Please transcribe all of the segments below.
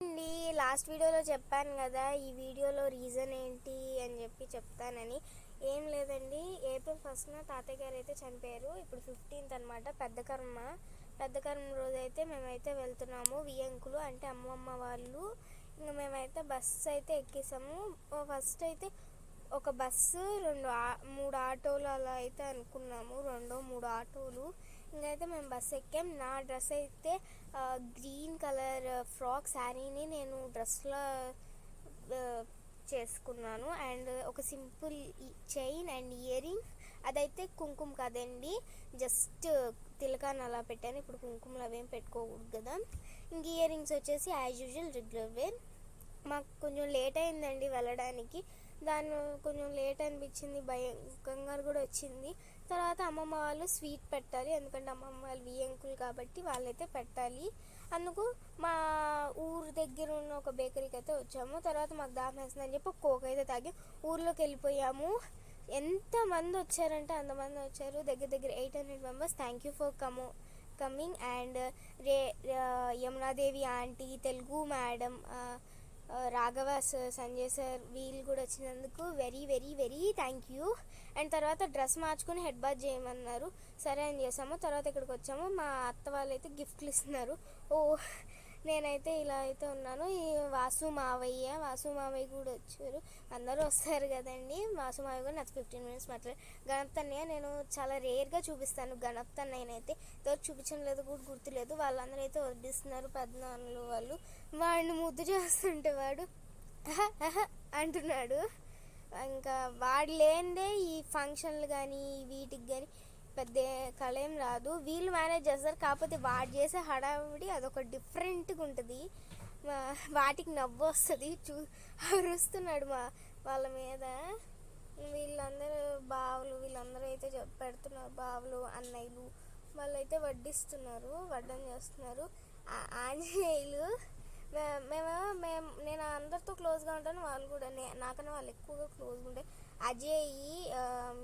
అండి లాస్ట్ వీడియోలో చెప్పాను కదా ఈ వీడియోలో రీజన్ ఏంటి అని చెప్పి చెప్తానని. ఏం లేదండి ఏప్రిల్ ఫస్ట్న తాతయ్య గారు అయితే చనిపోయారు. ఇప్పుడు ఫిఫ్టీన్త్ అనమాట పెద్ద కర్మ. పెద్ద కర్మ రోజు అయితే మేమైతే వెళ్తున్నాము వియంకులు అంటే అమ్మమ్మ వాళ్ళు. ఇంకా మేమైతే బస్సు అయితే ఎక్కేసాము. ఫస్ట్ అయితే ఒక బస్సు రెండు మూడు ఆటోలు అలా అయితే అనుకున్నాము. రెండో మూడు ఆటోలు. అయితే మేము బస్ ఎక్కాం. నా డ్రెస్ అయితే గ్రీన్ కలర్ ఫ్రాక్ శారీని నేను డ్రెస్లో చేసుకున్నాను. అండ్ ఒక సింపుల్ చైన్ అండ్ ఇయరింగ్ అదైతే కుంకుమ కదండి. జస్ట్ తిలకాన్ని అలా పెట్టాను. ఇప్పుడు కుంకుమలు అవేం పెట్టుకోకూడదు కదా. ఇంక ఇయర్ రింగ్స్ వచ్చేసి యాజ్ యూజువల్ రెగ్యులర్ వేర్ మాకు కొంచెం లేట్ అయిందండి వెళ్ళడానికి. దాని కొంచెం లేట్ అనిపించింది భయం కంగారు కూడా వచ్చింది. తర్వాత అమ్మమ్మ వాళ్ళు స్వీట్ పెట్టాలి ఎందుకంటే అమ్మమ్మ వాళ్ళు వియంకులు కాబట్టి వాళ్ళైతే పెట్టాలి. అందుకు మా ఊరు దగ్గర ఉన్న ఒక బేకరీకి అయితే వచ్చాము. తర్వాత మాకు దాహం వేస్తుందని చెప్పి కోక కోక్ అయితే తాగి ఊర్లోకి వెళ్ళిపోయాము. ఎంతమంది వచ్చారంటే అంతమంది వచ్చారు. దగ్గర దగ్గర eight hundred members. Thank you for come coming and ray Yamunadevi aunty Telugu madam Raghava sir Sanjay sir వీళ్ళు కూడా వచ్చినందుకు very very very thank you and తర్వాత డ్రెస్ మార్చుకుని హెడ్ బాత్ చేయమన్నారు. సరే అని చేసాము. తర్వాత ఇక్కడికి వచ్చాము. మా అత్త వాళ్ళు అయితే గిఫ్ట్లు ఇస్తున్నారు. ఓ నేనైతే ఇలా అయితే ఉన్నాను. ఈ వాసు మావయ్య వాసు మావయ్య కూడా వచ్చారు. అందరూ వస్తారు కదండి. వాసు మావయ్య కూడా నాకు ఫిఫ్టీన్ మినిట్స్ మాట్లాడారు. గణపతన్నయ్య నేను చాలా రేర్గా చూపిస్తాను. గణపతన్నయ్యనైతే ఎవరు చూపించడం లేదు కూడా గుర్తులేదు. వాళ్ళందరూ అయితే వడ్డిస్తున్నారు పద్నాలుగు వాళ్ళు. వాడిని ముద్దు చేస్తుంటే వాడు అంటున్నాడు. ఇంకా వాడు లేనిదే ఈ ఫంక్షన్లు కానీ వీటికి కానీ పెద్ద కళ ఏం రాదు. వీళ్ళు మేనేజ్ చేస్తారు. కాకపోతే వాడు చేసే హడావిడి అదొక డిఫరెంట్గా ఉంటుంది. వాటికి నవ్వు వస్తుంది. చూ అరుస్తున్నాడు మా వాళ్ళ మీద. వీళ్ళందరూ బావులు వీళ్ళందరూ అయితే చెప్ పెడుతున్నారు. బావులు అన్నయ్యలు. వాళ్ళైతే వడ్డిస్తున్నారు. వడ్డం చేస్తున్నారు. ఆంజనేయులు. మేము మేము నేను అందరితో క్లోజ్గా ఉంటాను. వాళ్ళు కూడా నే నాకన్నా వాళ్ళు ఎక్కువగా క్లోజ్గా ఉంటాయి అజయ్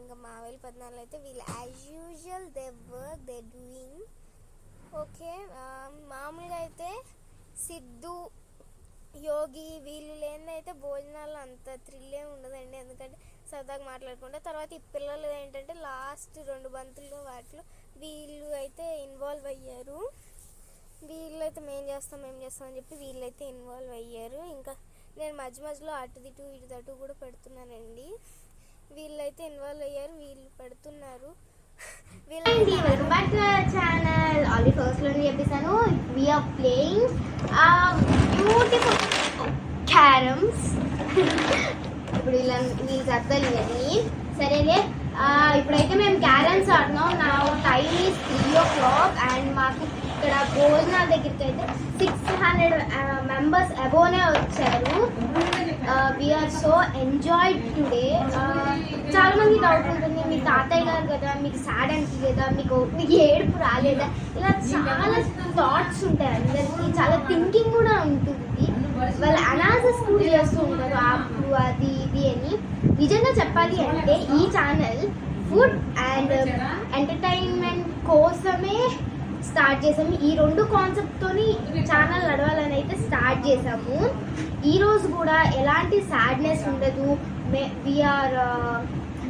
ఇంకా మావేలి పద్నాలుగు అయితే వీళ్ళు as usual they work they doing okay మామూలుగా అయితే సిద్ధు యోగి వీళ్ళు లేనిదైతే భోజనాలు అంత థ్రిల్లే ఉండదండి. ఎందుకంటే సరదాగా మాట్లాడుకుంటే. తర్వాత ఈ పిల్లలు ఏంటంటే లాస్ట్ రెండు బంతులు వాటిలో వీళ్ళు అయితే ఇన్వాల్వ్ అయ్యారు. వీళ్ళైతే మేం చేస్తాం మేం చేస్తాం అని చెప్పి వీళ్ళైతే ఇన్వాల్వ్ అయ్యారు. ఇంకా నేను మధ్య మధ్యలో అటు ఇటు ఇటు అటు కూడా పెడుతున్నానండి. వీళ్ళైతే ఇన్వాల్వ్ అయ్యారు వీళ్ళు పెడుతున్నారు. Welcome back to our channel already ఫస్ట్లోనే చెప్పేసాను వీఆర్ ప్లేయింగ్ బ్యూటిఫుల్ క్యారమ్స్ ఇప్పుడు ఇలా వీళ్ళు సర్దాలు ఇవన్నీ. సరేలే ఇప్పుడైతే మేము క్యారమ్స్ ఆడుతున్నాం. నా time is three o'clock and మాకు ఇక్కడ భోజనాల దగ్గరికి అయితే సిక్స్ హండ్రెడ్ మెంబర్స్ అబోనే వచ్చారు. వీఆర్ సో ఎంజాయ్డ్ టుడే చాలా మంది డౌట్ ఉంటుంది. మీ తాతయ్య గారు కదా మీకు సాడ్ అనిపించలేదా మీకు మీకు ఏడుపు రాలేదా? ఇలా చాలా థాట్స్ ఉంటాయి అందరికీ. చాలా థింకింగ్ కూడా ఉంటుంది. వాళ్ళు అనా కూడా చేస్తూ ఉంటారు అది ఇది అని. నిజంగా చెప్పాలి అంటే ఈ ఛానల్ ఫుడ్ అండ్ ఎంటర్టైన్మెంట్ కోసమే స్టార్ట్ చేసాము. ఈ రెండు కాన్సెప్ట్తోని ఛానల్ నడవాలని అయితే స్టార్ట్ చేసాము. ఈరోజు కూడా ఎలాంటి సాడ్నెస్ ఉండదు. మే వీఆర్ uh,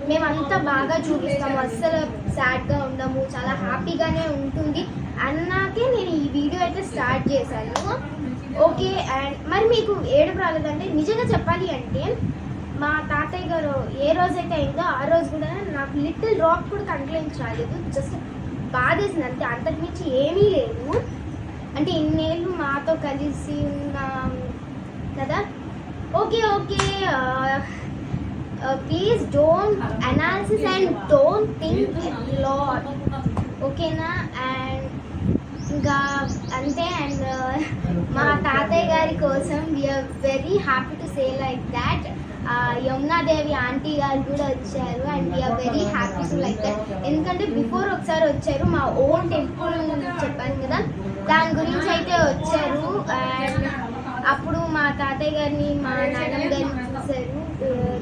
మేమంతా బాగా చూపిస్తాము. అస్సలు సాడ్గా ఉండము. చాలా హ్యాపీగానే ఉంటుంది. అన్నాకే నేను ఈ వీడియో అయితే స్టార్ట్ చేశాను. ఓకే అండ్ మరి మీకు ఏడుపు రాలేదంటే నిజంగా చెప్పాలి అంటే మా తాతయ్య గారు ఏ రోజైతే అయిందో ఆ రోజు కూడా నాకు లిటిల్ డ్రాప్ కూడా కంట్లైంట్స్ రాలేదు. జస్ట్ బాధేసింది అంతే. అంతకుమించి ఏమీ లేదు. అంటే ఇన్నేళ్ళు మాతో కలిసి ఉన్నాం కదా? Okay okay. Please don't analysis and don't think lot ఓకేనా? అండ్ ఇంకా అంతే అండ్ uh, మా తాతయ్య గారి కోసం we are very happy to say like that Yamunadevi aunty గారు కూడా వచ్చారు and we are very happy to like that ఎందుకంటే బిఫోర్ ఒకసారి వచ్చారు మా ఓన్ టెంపుల్ చెప్పాను కదా. దాని గురించి అయితే వచ్చారు అండ్ అప్పుడు మా తాతయ్య గారిని మా నాన్నమ్మ గారిని చూశారు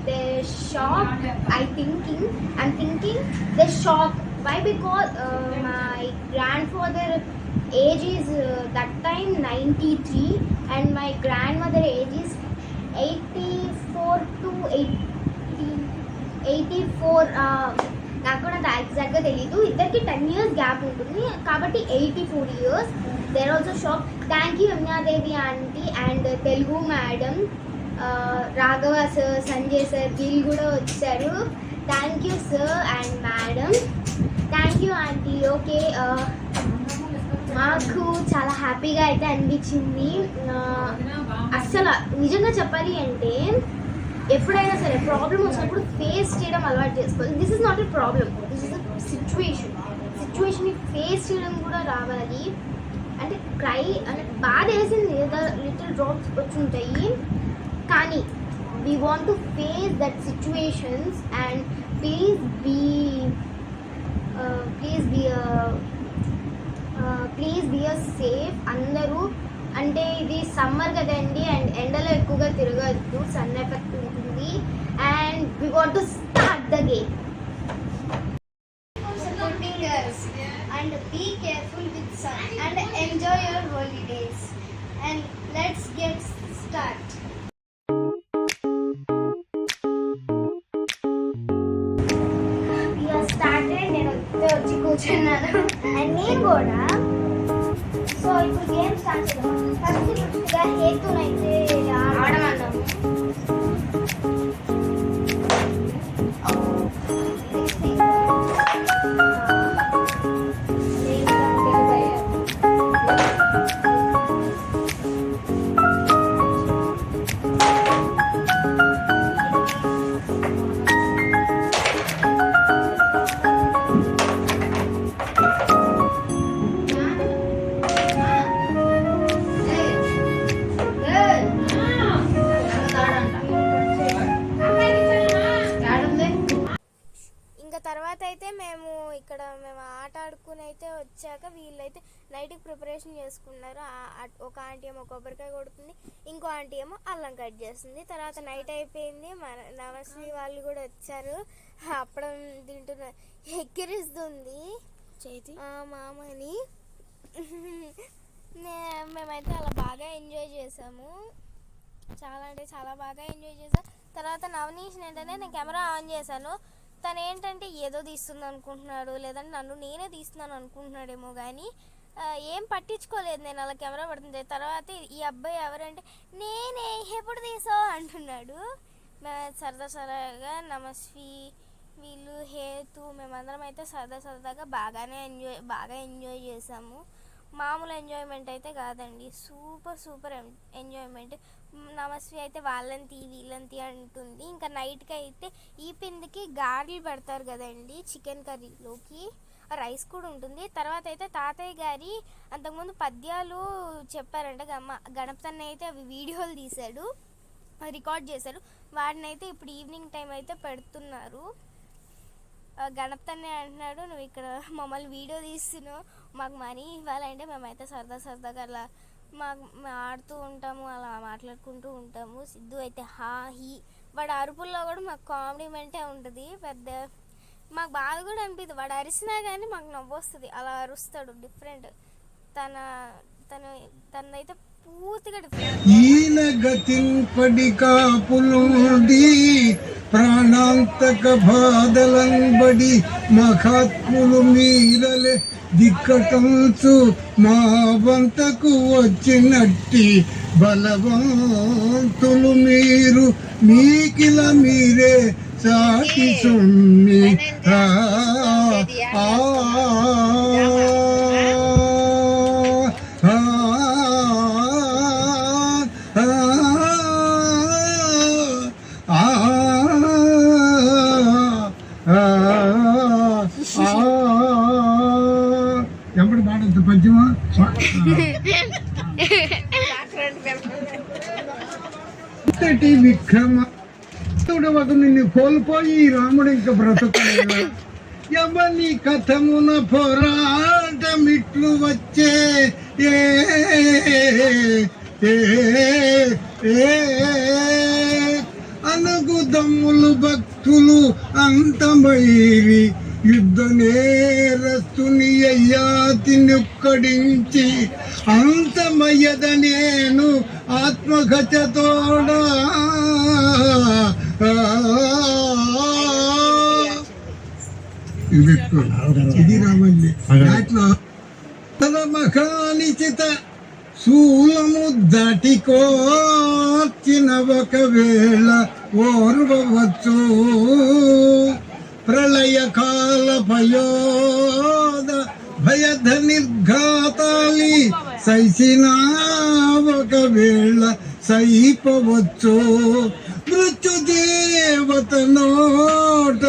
they shock I thinking I'm thinking they shock why because my grandfather age is uh, that time 93 and my grandmother age is 84 to 80 84 four నాకు కూడా అంత ఎగ్జాక్ట్గా తెలీదు. ఇద్దరికి టెన్ ఇయర్స్ గ్యాప్ ఉంటుంది. కాబట్టి eighty four years there also shop thank you Yamunadevi aunty and Telugu madam Raghava sir Sanjay sir వీళ్ళు కూడా వచ్చారు. Thank you sir and madam thank you aunty okay మాకు చాలా హ్యాపీగా అయితే అనిపించింది. అస్సలు నిజంగా చెప్పాలి అంటే ఎప్పుడైనా సరే ప్రాబ్లం వచ్చినప్పుడు ఫేస్ చేయడం అలవాటు చేసుకోవాలి. This is not a problem this is a situation సిచ్యువేషన్ని ఫేస్ చేయడం కూడా రావాలి. అంటే క్రై అంటే బాధ వేసింది ఏదో లిటిల్ డ్రాప్స్ వచ్చి ఉంటాయి కానీ we want to face that situations and please be please be please bear safe అందరూ అంటే ఇది సమ్మర్ కదండి అండ్ ఎండలో ఎక్కువగా తిరగద్దు సన్ ఎఫెక్ట్ ఉంటుంది. And we want to start the game and be careful with sun and enjoy your holidays and let's get start కూడా so ఇప్పుడు గేమ్ స్టార్ట్ చేద్దాం ఫస్ట్ ఫస్ట్గా హేతునైతే ఆడమన్నాము ఇంకా అయితే వచ్చాక వీళ్ళైతే నైట్కి ప్రిపరేషన్ చేసుకున్నారు. ఒక ఆంటీ ఏమో కొబ్బరికాయ కొడుతుంది ఇంకో ఆంటీ ఏమో అల్లం కట్ చేస్తుంది. తర్వాత నైట్ అయిపోయింది మన నవశ్రీ వాళ్ళు కూడా వచ్చారు. అప్పడం తింటున్నారు ఎక్కిరిస్తుంది. చేతి? మామని. మేమైతే అలా బాగా ఎంజాయ్ చేసాము. చాలా అంటే చాలా బాగా ఎంజాయ్ చేశాను తర్వాత నవనీష్ ఏంటంటే నేను కెమెరా ఆన్ చేశాను. తను ఏంటంటే ఏదో తీస్తుంది అనుకుంటున్నాడు లేదంటే నన్ను నేనే తీస్తున్నాను అనుకుంటున్నాడేమో కానీ ఏం పట్టించుకోలేదు నేను అలా కెమెరా పడుతుంది. తర్వాత ఈ అబ్బాయి ఎవరంటే నేనే ఎప్పుడు తీసావు అంటున్నాడు. మేము సరదా సరదాగా నమస్వి వీళ్ళు హేతు మేమందరం అయితే సరదా సరదాగా బాగానే ఎంజాయ్ బాగా ఎంజాయ్ చేసాము. మామూలు ఎంజాయ్మెంట్ అయితే కాదండి. సూపర్ సూపర్ ఎంజాయ్మెంట్ నమస్వి అయితే వాళ్ళని తీ వీళ్ళని తీ అంటుంది. ఇంకా నైట్కి అయితే ఈ పిందికి గారెలు పెడతారు కదండి చికెన్ కర్రీలోకి రైస్ కూడా ఉంటుంది. తర్వాత అయితే తాతయ్య గారి అంతకుముందు పద్యాలు చెప్పారంట గమ్మ గణపతన్న అయితే అవి వీడియోలు తీశాడు రికార్డ్ చేశాడు. వాడినైతే ఇప్పుడు ఈవినింగ్ టైం అయితే పెడుతున్నారు. ఆ, అంటున్నాడు నువ్వు ఇక్కడ మమ్మల్ని వీడియో తీస్తున్నావు మాకు మనీ ఇవ్వాలంటే మేమైతే సరదా సరదాగా అలా మాకు ఆడుతూ ఉంటాము అలా మాట్లాడుకుంటూ ఉంటాము. సిద్ధు అయితే హా హీ. వాడు అరుపుల్లో కూడా మాకు కాంప్లిమెంటే ఉంటుంది పెద్ద మాకు బాధ కూడా అనిపిదు. వాడు అరిసినా కానీ మాకు నవ్వు వస్తుంది. అలా అరుస్తాడు డిఫరెంట్ తన తన తనదైతే పూర్తిగా డిఫరెంట్ ప్రాణాంతక బాధలంబడి మహాత్ములు మీరలే దిక్కటంచు మా వంతకు వచ్చినట్టి బలవంతులు మీరు మీకిల మీరే సాటి సుమ్మి ఆ ఆ ఎప్పుడు పాడద్దు పద్యమా ఇంతటి విక్రమ ఒక పోయి రాముడు ఇంక బ్రతకలేదా. ఎవని కథమున పోరాటమిట్లు వచ్చే. ఏ ఏ, ఏ, దమ్ములు భక్తులు అంతమైరి. యుద్ధ నేరస్తుని అయ్యాతి తినొక్కడించి. అంతమయ్యద నేను ఆత్మగతతోడా ఇది పెట్టుకో. ఇది రామండి దాంట్లో మఖానిచిత శూలము దాటికోచిన ఒకవేళ ఓర్వవచ్చు ప్రళయ కాల భయోద భయధ నిర్ఘాతాలి సైసిన ఒకవేళ సైపవచ్చు మృత్యుదేవత నోట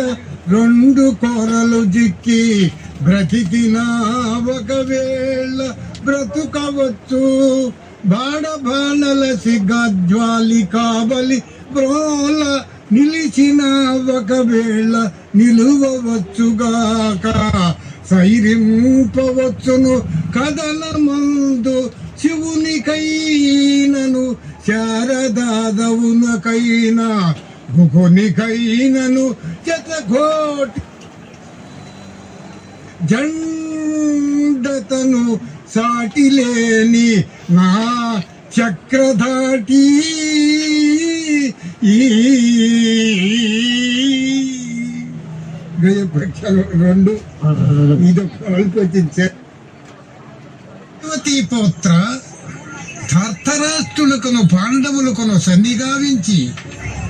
రెండు కొరలు జిక్కి బ్రతికిన ఒకవేళ బ్రతుకవచ్చు. బాడ బాణల సిగజ్వాలి కాబలి బ్రోల నిలిచిన ఒకవేళ నిలువవచ్చుగాక. సైరింపవచ్చును కదల మందు శివునికైనను శారదాదవునకైనా గుకునికైనను జతకోటి జండతను సాటిలేని నా చక్రధాటి ఈ పక్షాలు రెండు. ఇదొక అల్పచించే పుత్ర ధర్తరాష్ట్రులకును పాండవులకును సన్నిగావించి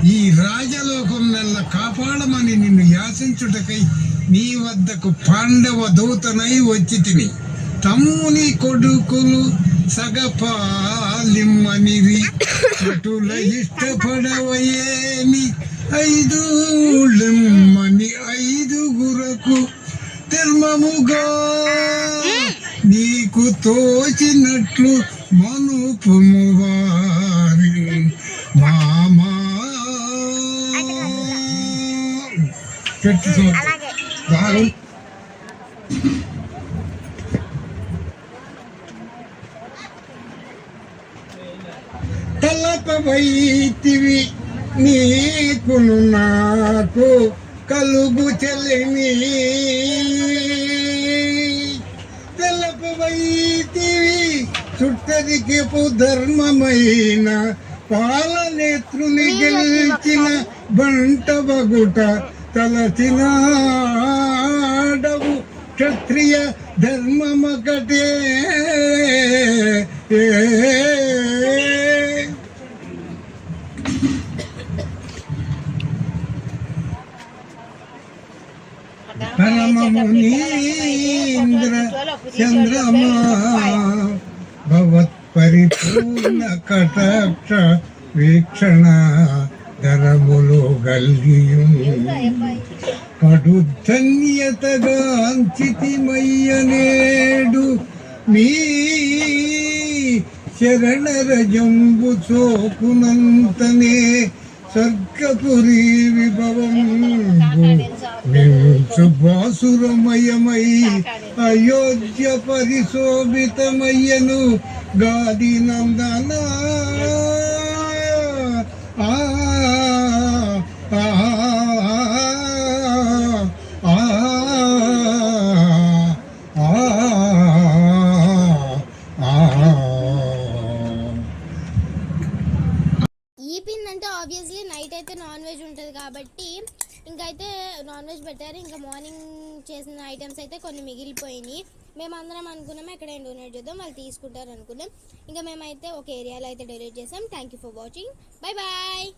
ఈ రాజలోకం నెల్ల కాపాడమని నిన్ను యాచించుటకై నీ వద్దకు పాండవ దూతనై వచ్చి తిని. తమ్ముని కొడుకులు సగపాలిమ్మనిరి అటుల ఇష్టపడవయేని ఐదు లిమ్మని ఐదుగురకు ధర్మముగా నీకు తోచినట్లు మనుపుము అలాగే. బాగు. తలపవైతివి నీకును నాకు కలుగు చెలిమి తెలపవైతివి చుట్టరికెపు ధర్మమైన పాలనేత్రుని గెలిచిన బంట బగుట తలచినాడవు క్షత్రియ ధర్మమకటే ఏ పరమమునీంద్ర చంద్రమా భవత్ పరిపూర్ణ కటాక్ష వీక్షణ ధరములు గల్గియు కడు ధన్యతగాంచితిమయ్యనేడు మీ శరణరజంబు చోకునంతనే స్వర్గపురి విభవంబు నించు బాసురమయమై అయోధ్య పరిశోభితమయ్యను. గాది నందన. ఆ ఆబ్వియస్లీ నైట్ అయితే నాన్ వెజ్ ఉంటుంది కాబట్టి ఇంకైతే నాన్ వెజ్ పెట్టారు. ఇంకా మార్నింగ్ చేసిన ఐటమ్స్ అయితే కొన్ని మిగిలిపోయినాయి. మేమందరం అనుకున్నాం ఎక్కడైనా డొనేట్ చేద్దాం వాళ్ళు తీసుకుంటారు అనుకున్నాం ఇంకా మేమైతే ఒక ఏరియాలో అయితే డొనేట్ చేసాం. Thank you for watching bye bye